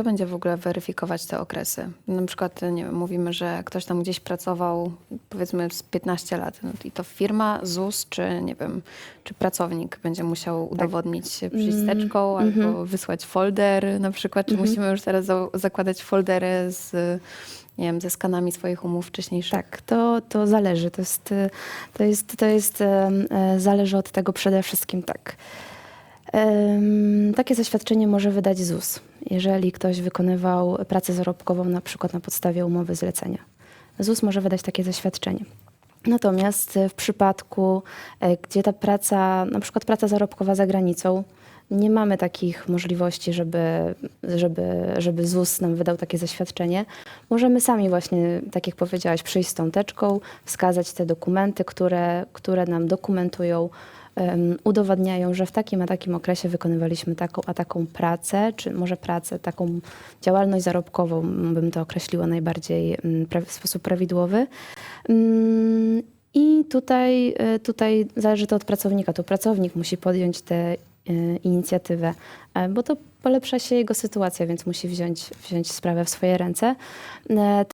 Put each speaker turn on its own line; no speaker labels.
kto będzie w ogóle weryfikować te okresy? Na przykład, nie wiem, mówimy, że ktoś tam gdzieś pracował powiedzmy z 15 lat no, i to firma, ZUS czy nie wiem, czy pracownik będzie musiał udowodnić się przyciskeczką albo wysłać folder na przykład, czy musimy już teraz za- zakładać foldery z nie wiem, ze skanami swoich umów wcześniejszych?
Tak, to, to zależy. To jest, y, to jest, to jest e, zależy od tego przede wszystkim tak. Em, Takie zaświadczenie może wydać ZUS, jeżeli ktoś wykonywał pracę zarobkową na przykład na podstawie umowy zlecenia. ZUS może wydać takie zaświadczenie. Natomiast w przypadku, e, gdzie ta praca, na przykład praca zarobkowa za granicą, nie mamy takich możliwości, żeby, żeby, żeby ZUS nam wydał takie zaświadczenie. Możemy sami właśnie, tak jak powiedziałaś, przyjść z tą teczką, wskazać te dokumenty, które, które nam dokumentują, udowadniają, że w takim a takim okresie wykonywaliśmy taką a taką pracę, czy może pracę, taką działalność zarobkową, bym to określiła najbardziej w sposób prawidłowy. I tutaj, e, tutaj zależy to od pracownika. To pracownik musi podjąć tę e, inicjatywę, e, bo to polepsza się jego sytuacja, więc musi wziąć, wziąć sprawę w swoje ręce.